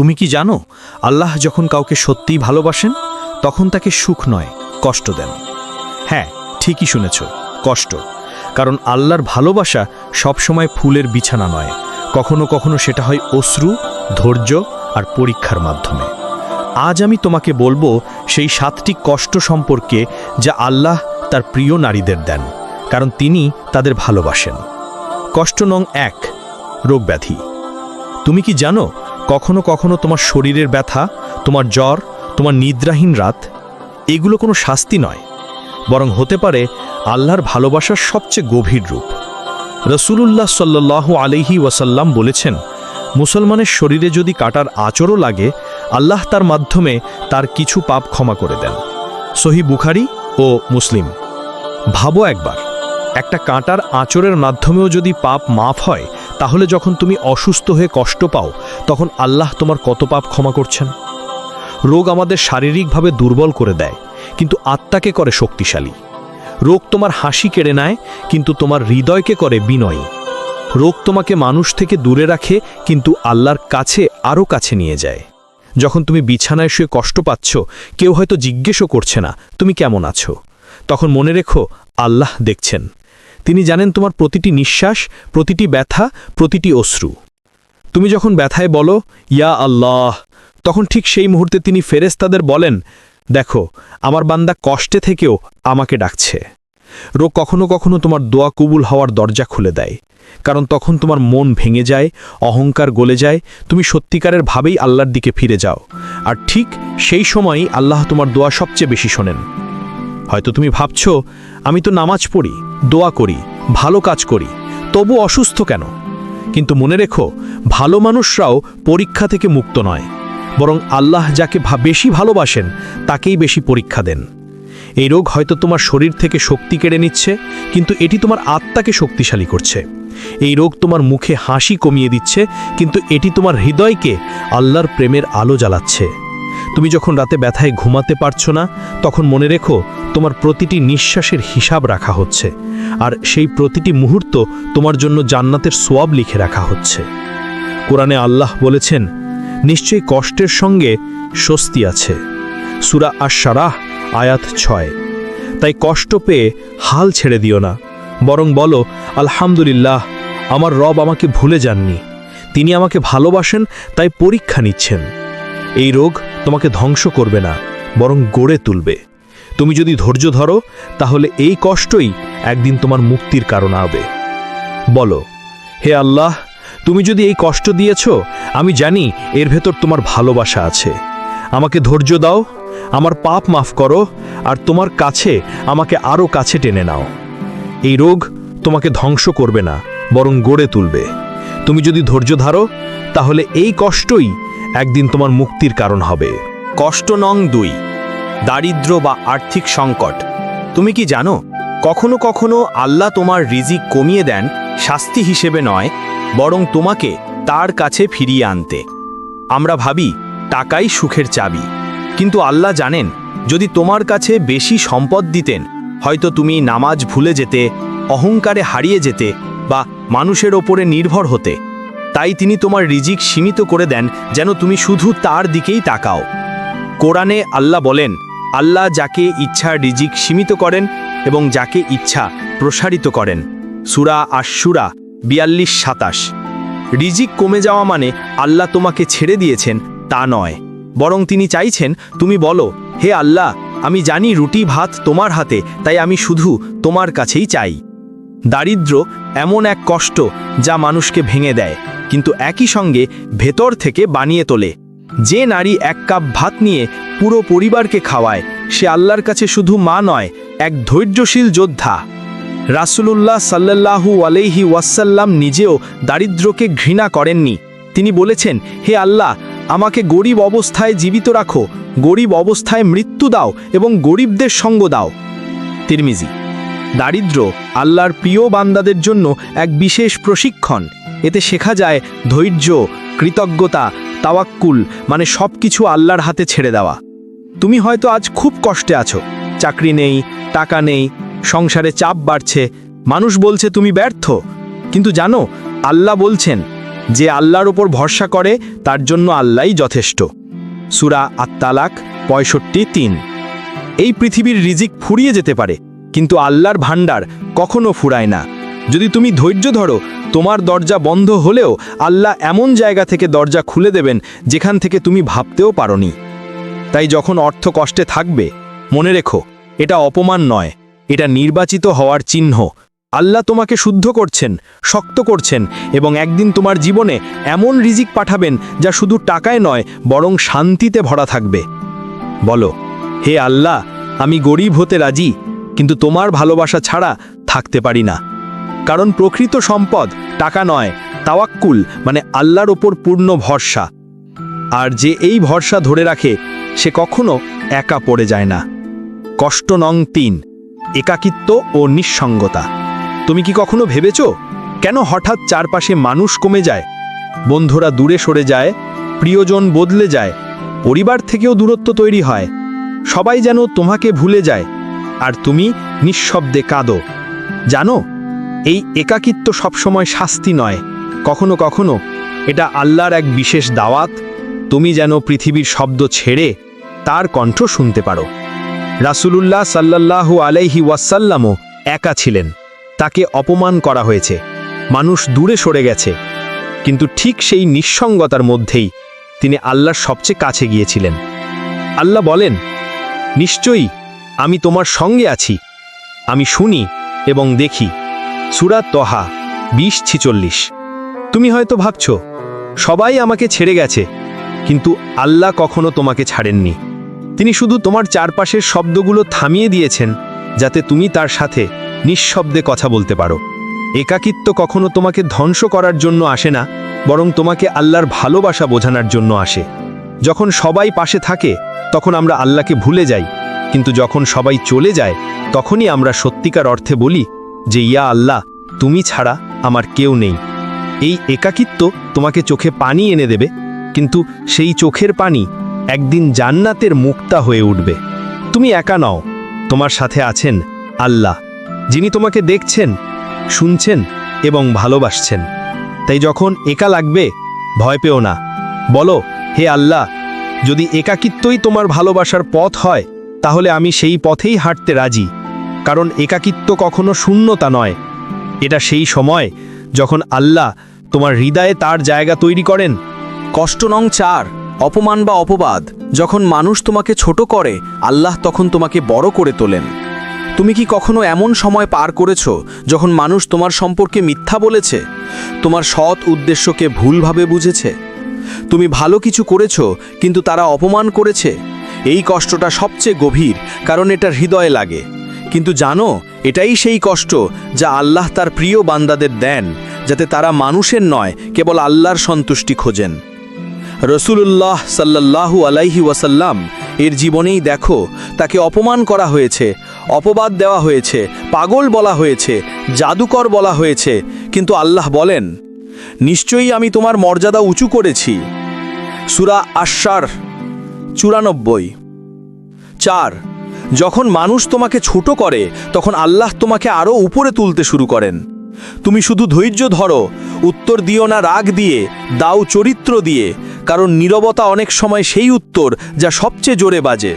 তুমি কি জানো, আল্লাহ যখন কাউকে সত্যিই ভালোবাসেন, তখন তাকে সুখ নয়, কষ্ট দেন। হ্যাঁ ঠিকই শুনেছ, কষ্ট। কারণ আল্লাহর ভালোবাসা সবসময় ফুলের বিছানা নয়, কখনো কখনো সেটা হয় অশ্রু, ধৈর্য আর পরীক্ষার মাধ্যমে। আজ আমি তোমাকে বলব সেই সাতটি কষ্ট সম্পর্কে যা আল্লাহ তার প্রিয় নারীদের দেন, কারণ তিনি তাদের ভালোবাসেন। কষ্ট নং এক, রোগব্যাধি। তুমি কি জানো কখনো কখনো তোমার শরীরের ব্যথা, তোমার জ্বর, তোমার নিদ্রাহীন রাত, এগুলো কোনো শাস্তি নয়, বরং হতে পারে আল্লাহর ভালোবাসার সবচেয়ে গভীর রূপ। রসুলুল্লাহ সাল্লাহ আলহি ওয়াসাল্লাম বলেছেন, মুসলমানের শরীরে যদি কাটার আচরও লাগে, আল্লাহ তার মাধ্যমে তার কিছু পাপ ক্ষমা করে দেন। সহি বুখারি ও মুসলিম। ভাবো একবার, একটা কাঁটার আঁচড়ের মাধ্যমেও যদি পাপ মাফ হয় তাহলে যখন তুমি অসুস্থ হয়ে কষ্ট পাও, তখন আল্লাহ তোমার কত পাপ ক্ষমা করছেন? রোগ আমাদের শারীরিকভাবে দুর্বল করে দেয়, কিন্তু আত্মাকে করে শক্তিশালী। রোগ তোমার হাসি কেড়ে নেয়, কিন্তু তোমার হৃদয়কে করে বিনয়ী। রোগ তোমাকে মানুষ থেকে দূরে রাখে, কিন্তু আল্লাহর কাছে আরও কাছে নিয়ে যায়। যখন তুমি বিছানায় শুয়ে কষ্ট পাচ্ছ, কেউ হয়তো জিজ্ঞেসও করছে না, তুমি কেমন আছো? তখন মনে রেখো, আল্লাহ দেখছেন। তিনি জানেন তোমার প্রতিটি নিঃশ্বাস, প্রতিটি ব্যথা, প্রতিটি অশ্রু। তুমি যখন ব্যথায় বলো, ইয়া আল্লাহ, তখন ঠিক সেই মুহূর্তে তিনি ফেরেস্তাদের বলেন, দেখো, আমার বান্দা কষ্টে থেকেও আমাকে ডাকছে। রোগ কখনো কখনো তোমার দোয়া কবুল হওয়ার দরজা খুলে দেয়। কারণ তখন তোমার মন ভেঙে যায়, অহংকার গলে যায়, তুমি সত্যিকারের ভাবেই আল্লাহর দিকে ফিরে যাও। আর ঠিক সেই সময়ই আল্লাহ তোমার দোয়া সবচেয়ে বেশি শোনেন। হয়তো তুমি ভাবছ, আমি তো নামাজ পড়ি, দোয়া করি, ভালো কাজ করি, তবু অসুস্থ কেন? কিন্তু মনে রেখো, ভালো মানুষরাও পরীক্ষা থেকে মুক্ত নয়। বরং আল্লাহ যাকে বেশি ভালোবাসেন, তাকেই বেশি পরীক্ষা দেন। এই রোগ হয়তো তোমার শরীর থেকে শক্তি কেড়ে নিচ্ছে, কিন্তু এটি তোমার আত্মাকে শক্তিশালী করছে। এই রোগ তোমার মুখে হাসি কমিয়ে দিচ্ছে, কিন্তু এটি তোমার হৃদয়কে আল্লাহর প্রেমের আলো জ্বালাচ্ছে। তুমি যখন রাতে ব্যথায় ঘুমাতে পারছ না, তখন মনে রেখো তোমার প্রতিটি নিঃশ্বাসের হিসাব রাখা হচ্ছে। আর সেই প্রতিটি মুহূর্ত তোমার জন্য জান্নাতের সোয়াব লিখে রাখা হচ্ছে। কোরআনে আল্লাহ বলেছেন, নিশ্চয়ই কষ্টের সঙ্গে স্বস্তি আছে। সুরা আশারাহ আয়াত ছয়। তাই কষ্ট পেয়ে হাল ছেড়ে দিও না, বরং বলো, আলহামদুলিল্লাহ, আমার রব আমাকে ভুলে যাননি। তিনি আমাকে ভালোবাসেন, তাই পরীক্ষা নিচ্ছেন। এই রোগ তোমাকে ধ্বংস করবে না, বরং গড়ে তুলবে। তুমি যদি ধৈর্য ধরো, তাহলে এই কষ্টই একদিন তোমার মুক্তির কারণ হবে। বলো, হে আল্লাহ, তুমি যদি এই কষ্ট দিয়েছ, আমি জানি এর ভেতর তোমার ভালোবাসা আছে। আমাকে ধৈর্য দাও, আমার পাপ মাফ করো, আর তোমার কাছে আমাকে আরও কাছে টেনে নাও। এই রোগ তোমাকে ধ্বংস করবে না, বরং গড়ে তুলবে। তুমি যদি ধৈর্য ধারো, তাহলে এই কষ্টই একদিন তোমার মুক্তির কারণ হবে। কষ্ট নং দুই, দারিদ্র বা আর্থিক সংকট। তুমি কি জানো, কখনো কখনো আল্লাহ তোমার রিজিক কমিয়ে দেন শাস্তি হিসেবে নয়, বরং তোমাকে তার কাছে ফিরিয়ে আনতে। আমরা ভাবি, টাকাই সুখের চাবি। কিন্তু আল্লাহ জানেন, যদি তোমার কাছে বেশি সম্পদ দিতেন, হয়তো তুমি নামাজ ভুলে যেতে, অহংকারে হারিয়ে যেতে বা মানুষের ওপরে নির্ভর হতে। তাই তিনি তোমার রিজিক সীমিত করে দেন, যেন তুমি শুধু তার দিকেই তাকাও। কোরআনে আল্লাহ বলেন, আল্লাহ যাকে ইচ্ছা রিজিক সীমিত করেন এবং যাকে ইচ্ছা প্রসারিত করেন। সুরা আশুরা বিয়াল্লিশ সাতাশ। রিজিক কমে যাওয়া মানে আল্লাহ তোমাকে ছেড়ে দিয়েছেন, তা নয়। বরং তিনি চাইছেন, তুমি বলো, হে আল্লাহ, আমি জানি রুটি ভাত তোমার হাতে, তাই আমি শুধু তোমার কাছেই চাই। দারিদ্র এমন এক কষ্ট যা মানুষকে ভেঙে দেয়। কিন্তু একই সঙ্গে ভেতর থেকে বানিয়ে তোলে। যে নারী এক কাপ ভাত নিয়ে পুরো পরিবারকে খাওয়ায়, সে আল্লাহর কাছে শুধু মা নয়, এক ধৈর্যশীল যোদ্ধা। রাসূলুল্লাহ সাল্লাল্লাহু আলাইহি ওয়াসাল্লাম নিজেও দারিদ্র্যকে ঘৃণা করেননি। তিনি বলেছেন, হে আল্লাহ, আমাকে গরিব অবস্থায় জীবিত রাখো, গরিব অবস্থায় মৃত্যু দাও এবং গরিবদের সঙ্গ দাও। তিরমিজি। দারিদ্র আল্লাহর প্রিয় বান্দাদের জন্য এক বিশেষ প্রশিক্ষণ। এতে শেখা যায় ধৈর্য, কৃতজ্ঞতা, তাওয়াক্কুল মানে সব কিছু আল্লাহর হাতে ছেড়ে দেওয়া। তুমি হয়তো আজ খুব কষ্টে আছো, চাকরি নেই, টাকা নেই, সংসারে চাপ বাড়ছে, মানুষ বলছে তুমি ব্যর্থ। কিন্তু জানো, আল্লাহ বলছেন যে আল্লাহর ওপর ভরসা করে, তার জন্য আল্লাহই যথেষ্ট। সুরা আত্মালাক পঁয়ষট্টি তিন। এই পৃথিবীর রিজিক ফুরিয়ে যেতে পারে, কিন্তু আল্লাহর ভাণ্ডার কখনো ফুরায় না। যদি তুমি ধৈর্য ধরো তোমার দরজা বন্ধ হলেও আল্লাহ এমন জায়গা থেকে দরজা খুলে দেবেন যেখান থেকে তুমি ভাবতেও পারোনি। তাই যখন অর্থ কষ্টে থাকবে, মনে রেখো, এটা অপমান নয়, এটা নির্বাচিত হওয়ার চিহ্ন। আল্লাহ তোমাকে শুদ্ধ করছেন, শক্ত করছেন এবং একদিন তোমার জীবনে এমন রিজিক পাঠাবেন যা শুধু টাকায় নয়, বরং শান্তিতে ভরা থাকবে। বলো, হে আল্লাহ, আমি গরিব হতে রাজি, কিন্তু তোমার ভালোবাসা ছাড়া থাকতে পারি না। কারণ প্রকৃত সম্পদ টাকা নয়, তাওয়াক্কুল মানে আল্লাহর ওপর পূর্ণ ভরসা। আর যে এই ভরসা ধরে রাখে, সে কখনো একা পড়ে যায় না। কষ্ট নং তিন, একাকিত্ব ও নিঃসঙ্গতা। তুমি কি কখনো ভেবেছ, কেন হঠাৎ চারপাশে মানুষ কমে যায়, বন্ধুরা দূরে সরে যায়, প্রিয়জন বদলে যায়, পরিবার থেকেও দূরত্ব তৈরি হয়, সবাই যেন তোমাকে ভুলে যায়, আর তুমি নিঃশব্দে কাঁদো। জানো এই একাকিত্ব সবসময় শাস্তি নয়। কখনো কখনো এটা আল্লাহর এক বিশেষ দাওয়াত, তুমি যেন পৃথিবীর শব্দ ছেড়ে তার কণ্ঠ শুনতে পারো। রাসূলুল্লাহ সাল্লাল্লাহু আলাইহি ওয়াসাল্লামও একা ছিলেন। তাকে অপমান করা হয়েছে। মানুষ দূরে সরে গেছে। কিন্তু ঠিক সেই নিঃসঙ্গতার মধ্যেই তিনি আল্লাহর সবচেয়ে কাছে গিয়েছিলেন। আল্লাহ বলেন, নিশ্চয়ই আমি তোমার সঙ্গে আছি। আমি শুনি এবং দেখি। সুরাত তহা, বিশ ছিচল্লিশ। তুমি হয়তো ভাবছ, সবাই আমাকে ছেড়ে গেছে, কিন্তু আল্লাহ কখনো তোমাকে ছাড়েননি। তিনি শুধু তোমার চারপাশের শব্দগুলো থামিয়ে দিয়েছেন, যাতে তুমি তার সাথে নিঃশব্দে কথা বলতে পারো। একাকিত্ব কখনো তোমাকে ধ্বংস করার জন্য আসে না, বরং তোমাকে আল্লাহর ভালোবাসা বোঝানোর জন্য আসে। যখন সবাই পাশে থাকে, তখন আমরা আল্লাহকে ভুলে যাই, কিন্তু যখন সবাই চলে যায়, তখনই আমরা সত্যিকার অর্থে বলি যে, ইয়া আল্লাহ, তুমি ছাড়া আমার কেউ নেই। এই একাকিত্ব তোমাকে চোখে পানি এনে দেবে, কিন্তু সেই চোখের পানি একদিন জান্নাতের মুক্তা হয়ে উঠবে। তুমি একা নও, তোমার সাথে আছেন আল্লাহ, যিনি তোমাকে দেখছেন, শুনছেন এবং ভালোবাসছেন। তাই যখন একা লাগবে, ভয় পেও না। বলো, হে আল্লাহ, যদি একাকিত্বই তোমার ভালোবাসার পথ হয়, তাহলে আমি সেই পথেই হাঁটতে রাজি। কারণ একাকিত্ব কখনো শূন্যতা নয়। এটা সেই সময় যখন আল্লাহ তোমার হৃদয়ে তার জায়গা তৈরি করেন। কষ্ট নং চার, অপমান বা অপবাদ। যখন মানুষ তোমাকে ছোট করে, আল্লাহ তখন তোমাকে বড় করে তোলেন। তুমি কি কখনো এমন সময় পার করেছ যখন মানুষ তোমার সম্পর্কে মিথ্যা বলেছে? তোমার সৎ উদ্দেশ্যকে ভুলভাবে বুঝেছে? তুমি ভালো কিছু করেছ, কিন্তু তারা অপমান করেছে? এই কষ্টটা সবচেয়ে গভীর, কারণ এটা হৃদয়ে লাগে। কিন্তু জানো, এটাই সেই কষ্ট যা আল্লাহ তার প্রিয় বান্দাদের দেন, যাতে তারা মানুষের নয়, কেবল আল্লাহর সন্তুষ্টি খোঁজেন। রসুলুল্লাহ সাল্লাল্লাহু আলাইহি ওয়াসাল্লাম এর জীবনেই দেখো, তাকে অপমান করা হয়েছে, অপবাদ দেওয়া হয়েছে, পাগল বলা হয়েছে, জাদুকর বলা হয়েছে, কিন্তু আল্লাহ বলেন, নিশ্চয়ই আমি তোমার মর্যাদা উঁচু করেছি। সুরা আশ্বার চুরানব্বই। চার যখন মানুষ তোমাকে ছোট করে, তখন আল্লাহ তোমাকে আরও উপরে তুলতে শুরু করেন। তুমি শুধু ধৈর্য ধরো, উত্তর দিও না রাগ দিয়ে, দাও চরিত্র দিয়ে, কারণ নীরবতা অনেক সময় সেই উত্তর যা সবচেয়ে জোরে বাজে।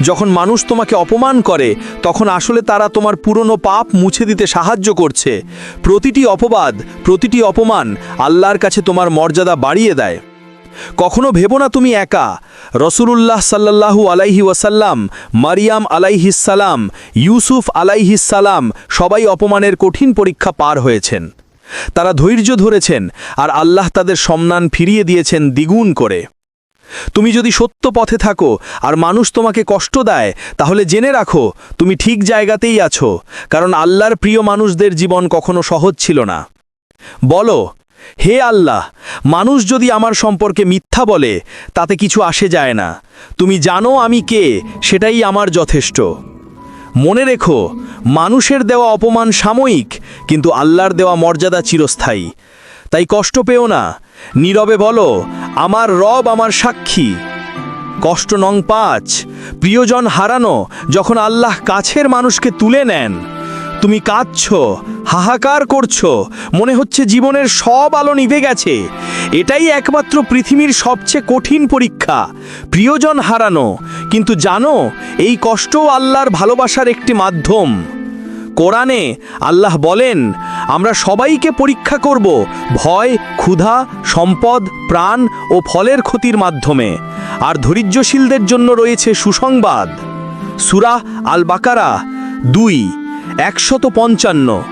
যখন মানুষ তোমাকে অপমান করে, তখন আসলে তারা তোমার পুরনো পাপ মুছে দিতে সাহায্য করছে। প্রতিটি অপবাদ, প্রতিটি অপমান আল্লাহর কাছে তোমার মর্যাদা বাড়িয়ে দেয়। কখনো ভেবো না তুমি একা। রসুলুল্লাহ সাল্লাল্লাহু আলাইহি ওয়াসাল্লাম, মারিয়াম আলাইহিসালাম ইউসুফ আলাইহিসালাম সবাই অপমানের কঠিন পরীক্ষা পার হয়েছেন। তারা ধৈর্য ধরেছেন আর আল্লাহ তাদের সম্মান ফিরিয়ে দিয়েছেন দ্বিগুণ করে। তুমি যদি সত্য পথে থাকো আর মানুষ তোমাকে কষ্ট দেয়, তাহলে জেনে রাখো তুমি ঠিক জায়গাতেই আছো, কারণ আল্লাহর প্রিয় মানুষদের জীবন কখনো সহজ ছিল না। বলো হে আল্লাহ, মানুষ যদি আমার সম্পর্কে মিথ্যা বলে, তাতে কিছু আসে যায় না। তুমি জানো আমি কে, সেটাই আমার যথেষ্ট। মনে রেখো, মানুষের দেওয়া অপমান সাময়িক, কিন্তু আল্লাহর দেওয়া মর্যাদা চিরস্থায়ী। তাই কষ্ট পেও না। নীরবে বলো, আমার রব আমার সাক্ষী। কষ্ট নং পাঁচ, প্রিয়জন হারানো, যখন আল্লাহ কাছের মানুষকে তুলে নেন। তুমি কাঁদছ, হাহাকার করছ, মনে হচ্ছে জীবনের সব আলো নিভে গেছে। এটাই একমাত্র পৃথিবীর সবচেয়ে কঠিন পরীক্ষা, প্রিয়জন হারানো। কিন্তু জানো, এই কষ্টও আল্লাহর ভালোবাসার একটি মাধ্যম। কোরআনে আল্লাহ বলেন, আমরা সবাইকে পরীক্ষা করব ভয়, ক্ষুধা, সম্পদ, প্রাণ ও ফলের ক্ষতির মাধ্যমে। আর ধৈর্যশীলদের জন্য রয়েছে সুসংবাদ। সুরা আল বাকারা দুই। একশত পঞ্চান্ন।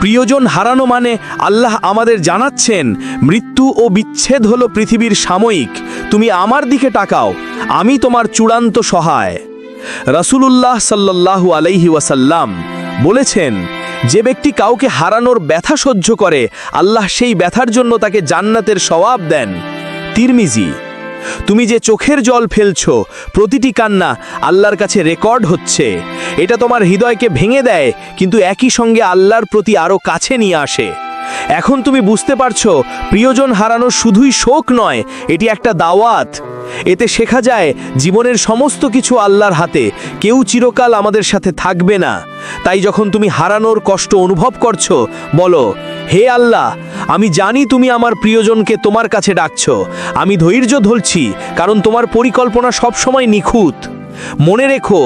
প্রিয়জন হারানো মানে আল্লাহ আমাদের জানাচ্ছেন, মৃত্যু ও বিচ্ছেদ হলো পৃথিবীর সাময়িক, তুমি আমার দিকে টাকাও আমি তোমার চূড়ান্ত সহায়। রাসূলুল্লাহ সাল্লাল্লাহু আলাইহি ওয়াসাল্লাম বলেছেন, যে ব্যক্তি কাউকে হারানোর ব্যথা সহ্য করে, আল্লাহ সেই ব্যথার জন্য তাকে জান্নাতের সওয়াব দেন। তিরমিজি তুমি যে চোখের জল ফেলছ, প্রতিটি কান্না আল্লাহর কাছে রেকর্ড হচ্ছে। এটা তোমার হৃদয়কে ভেঙে দেয়, কিন্তু একই সঙ্গে আল্লাহর প্রতি আরও কাছে নিয়ে আসে। এখন তুমি বুঝতে পারছ, প্রিয়জন হারানো শুধুই শোক নয়, এটি একটা দাওয়াত। এতে শেখা যায়, জীবনের সমস্ত কিছু আল্লাহর হাতে, কেউ চিরকাল আমাদের সাথে থাকবে না। তাই যখন তুমি হারানোর কষ্ট অনুভব করছ, বলো, হে আল্লাহ, আমি জানি তুমি আমার প্রিয়জনকে তোমার কাছে ডাকছ। আমি ধৈর্য ধরছি, কারণ তোমার পরিকল্পনা সবসময় নিখুঁত। মনে রেখো,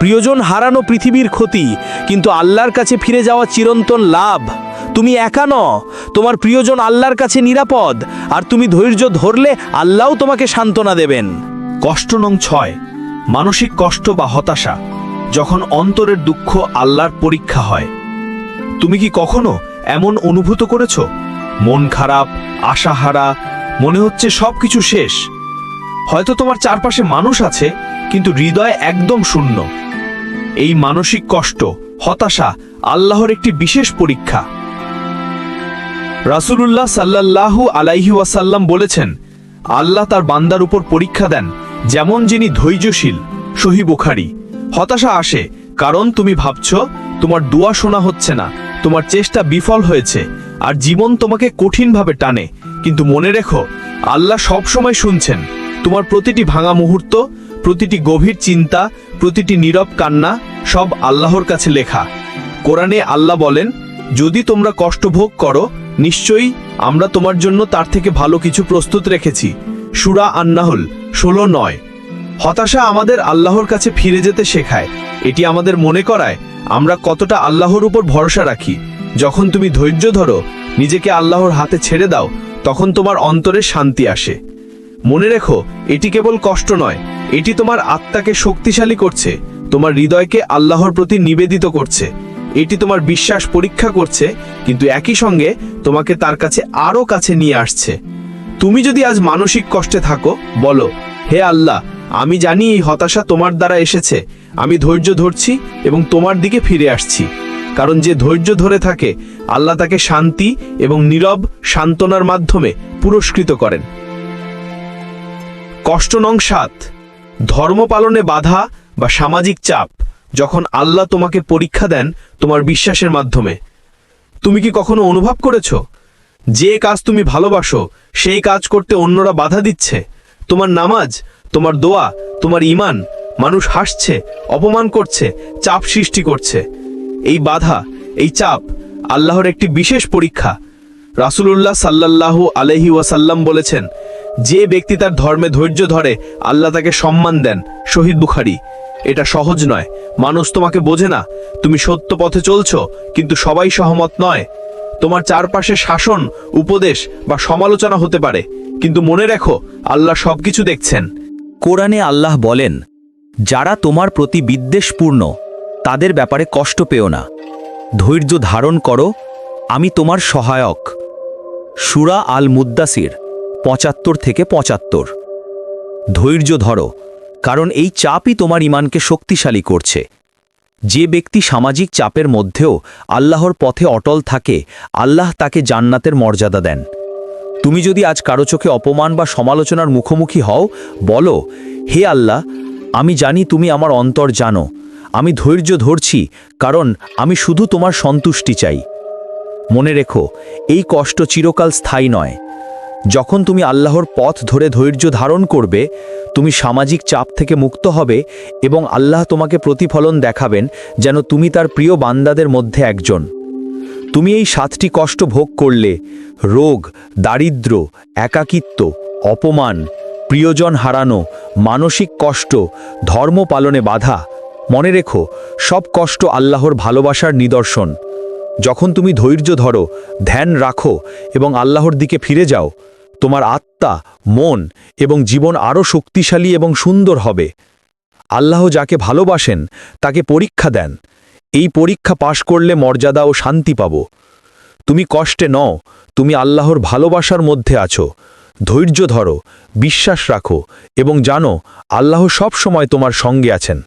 প্রিয়জন হারানো পৃথিবীর ক্ষতি, কিন্তু আল্লাহর কাছে ফিরে যাওয়া চিরন্তন লাভ। তুমি একা ন তোমার প্রিয়জন আল্লাহর কাছে নিরাপদ, আর তুমি ধৈর্য ধরলে আল্লাহও তোমাকে সান্ত্বনা দেবেন। কষ্ট নং ছয়, মানসিক কষ্ট বা হতাশা, যখন অন্তরের দুঃখ আল্লাহর পরীক্ষা হয়। তুমি কি কখনো এমন অনুভূত করেছ? মন খারাপ আশাহারা মনে হচ্ছে সবকিছু শেষ। হয়তো তোমার চারপাশে মানুষ আছে, কিন্তু হৃদয় একদম শূন্য। এই মানসিক কষ্ট, হতাশা আল্লাহর একটি বিশেষ পরীক্ষা। রাসূলুল্লাহ সাল্লাল্লাহু আলাইহি ওয়াসাল্লাম বলেছেন, আল্লাহ তার বান্দার উপর পরীক্ষা দেন, যেমন যিনি ধৈর্যশীল, সহি বুখারি। হতাশা আসে, কারণ তুমি ভাবছ, তোমার দোয়া শোনা হচ্ছে না, তোমার চেষ্টা বিফল হয়েছে, আর জীবন তোমাকে কঠিনভাবে টানে। কিন্তু মনে রেখো, আল্লাহ সব সময় শুনছেন, তোমার প্রতিটি ভাঙা মুহূর্ত, প্রতিটি গভীর চিন্তা, প্রতিটি নীরব কান্না সব আল্লাহর কাছে লেখা। কোরআনে আল্লাহ বলেন, যদি তোমরা কষ্ট ভোগ করো নিশ্চয়ই আমরা তোমার জন্য তার থেকে ভালো কিছু প্রস্তুত রেখেছি। সুরা আন্নাহল, ষোলো, নয়। হতাশা আমাদের আল্লাহর কাছে ফিরে যেতে শেখায়। এটি আমাদের মনে করায়, আমরা কতটা আল্লাহর উপর ভরসা রাখি। যখন তুমি ধৈর্য ধরো, নিজেকে আল্লাহর হাতে ছেড়ে দাও, তখন তোমার অন্তরে শান্তি আসে। মনে রেখো, এটি কেবল কষ্ট নয়, এটি তোমার আত্মাকে শক্তিশালী করছে, তোমার হৃদয়কে আল্লাহর প্রতি নিবেদিত করছে। এটি তোমার বিশ্বাস পরীক্ষা করছে, কিন্তু একই সঙ্গে তোমাকে তার কাছে আরও কাছে নিয়ে আসছে। তুমি যদি আজ মানসিক কষ্টে থাকো, বলো, হে আল্লাহ, আমি জানি এই হতাশা তোমার দ্বারা এসেছে, আমি ধৈর্য ধরছি এবং তোমার দিকে ফিরে আসছি। কারণ যে ধৈর্য ধরে থাকে, আল্লাহ তাকে শান্তি এবং নীরব সান্ত্বনার মাধ্যমে পুরস্কৃত করেন। কষ্ট নং সাত, ধর্ম পালনে বাধা বা সামাজিক চাপ। যখন আল্লাহ তোমাকে পরীক্ষা দেন তোমার বিশ্বাসের মাধ্যমে। তুমি কি কখনো অনুভব করেছ? যে কাজ তুমি ভালোবাসো, সেই কাজ করতে অন্যরা বাধা দিচ্ছে। তোমার নামাজ, তোমার দোয়া, তোমার ইমান মানুষ হাসছে, অপমান করছে, চাপ সৃষ্টি করছে। এই বাধা, এই চাপ আল্লাহর একটি বিশেষ পরীক্ষা। রাসূলুল্লাহ সাল্লাল্লাহু আলহি ওয়াসাল্লাম বলেছেন, যে ব্যক্তি তার ধর্মে ধৈর্য ধরে, আল্লাহ তাকে সম্মান দেন। শহীদ বুখারি। এটা সহজ নয়। মানুষ তোমাকে বোঝে না। তুমি সত্য পথে চলছো, কিন্তু সবাই সহমত নয়। তোমার চারপাশে শাসন, উপদেশ বা সমালোচনা হতে পারে, কিন্তু মনে রেখো, আল্লাহ সবকিছু দেখছেন। কোরআনে আল্লাহ বলেন, যারা তোমার প্রতি বিদ্বেষপূর্ণ, তাদের ব্যাপারে কষ্ট পেও না। ধৈর্য ধারণ করো, আমি তোমার সহায়ক। সুরা আল মুদ্দাসির পঁচাত্তর থেকে পঁচাত্তর। ধৈর্য ধরো কারণ এই চাপই তোমার ইমানকে শক্তিশালী করছে। যে ব্যক্তি সামাজিক চাপের মধ্যেও আল্লাহর পথে অটল থাকে, আল্লাহ তাকে জান্নাতের মর্যাদা দেন। তুমি যদি আজ কারও চোখে অপমান বা সমালোচনার মুখোমুখি হও, বলো, হে আল্লাহ, আমি জানি তুমি আমার অন্তর জানো। আমি ধৈর্য ধরছি, কারণ আমি শুধু তোমার সন্তুষ্টি চাই। মনে রেখো, এই কষ্ট চিরকাল স্থায়ী নয়। যখন তুমি আল্লাহর পথ ধরে ধৈর্য ধারণ করবে, তুমি সামাজিক চাপ থেকে মুক্ত হবে এবং আল্লাহ তোমাকে প্রতিফলন দেখাবেন যেন তুমি তার প্রিয় বান্দাদের মধ্যে একজন। তুমি এই সাতটি কষ্ট ভোগ করলে, রোগ, দারিদ্র, একাকিত্ব, অপমান, প্রিয়জন হারানো, মানসিক কষ্ট, ধর্ম পালনে বাধা, মনে রেখো, সব কষ্ট আল্লাহর ভালোবাসার নিদর্শন। যখন তুমি ধৈর্য ধরো, ধ্যান রাখো এবং আল্লাহর দিকে ফিরে যাও, তোমার আত্মা, মন এবং জীবন আরও শক্তিশালী এবং সুন্দর হবে। আল্লাহ যাকে ভালোবাসেন, তাকে পরীক্ষা দেন। এই পরীক্ষা পাশ করলে মর্যাদা ও শান্তি পাব। তুমি কষ্টে নও, তুমি আল্লাহর ভালোবাসার মধ্যে আছো। ধৈর্য ধরো, বিশ্বাস রাখো এবং জানো, আল্লাহ সব সময় তোমার সঙ্গে আছেন।